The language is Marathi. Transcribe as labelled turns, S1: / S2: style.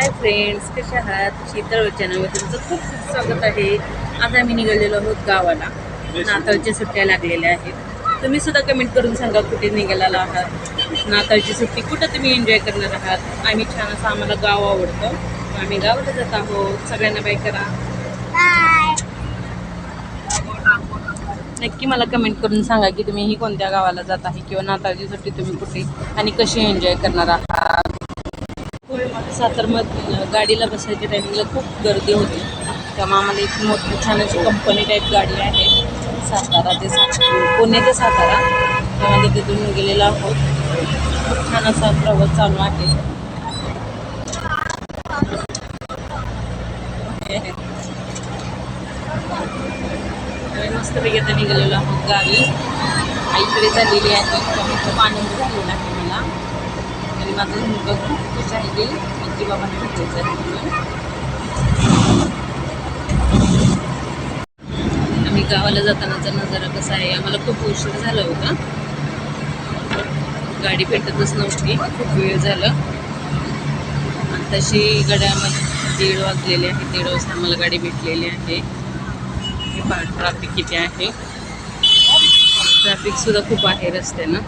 S1: हाय फ्रेंड्स कसे आहात? शीतळ चॅनलमध्ये तुमचं खूप खूप स्वागत आहे. आज आम्ही निघालेलो आहोत गावाला. नाताळच्या सुट्ट्या लागलेल्या आहेत. तुम्ही सुद्धा कमेंट करून सांगा कुठे निघालेला आहात. नाताळची सुट्टी कुठं तुम्ही एन्जॉय करणार आहात? आम्ही छान असं आम्हाला गाव आवडतं. आम्ही गावाला जात आहोत. सगळ्यांना बाय करा. नक्की मला कमेंट करून सांगा की तुम्ही ही कोणत्या गावाला जात आहे किंवा नाताळची सुट्टी तुम्ही कुठे आणि कशी एन्जॉय करणार आहात? सातारमध्ये गाडीला बसायच्या टायमिंगला खूप गर्दी होती. त्यामुळे आम्हाला एक मोठी छान अशी कंपनी टाईप गाडी आहे. सातारा ते सातारा पुणे ते सातारा. त्यामध्ये तिथून गेलेला आहोत. खूप छान असा प्रवास चालू आहे. मस्तपैकी आता निघालेलो आहोत गावी. आईकडे चाललेली आहे. त्यामुळे खूप आनंद झालेला आहे मला. आणि माझा मुलगा खूप खुश आहे. आहे आम्ही गावाला जातानाचा नजारा कसा आहे आम्हाला खूप उशीर झाला होता. गाडी भेटतच नव्हती खूप वेळ झाला. आणि तशी गड्यामध्ये दीड वाजलेले आहे दीड वाजता आम्हाला गाडी भेटलेली आहे. हे पहा ट्रॅफिक किती आहे. ट्रॅफिक सुद्धा खूप आहे रस्त्यानं.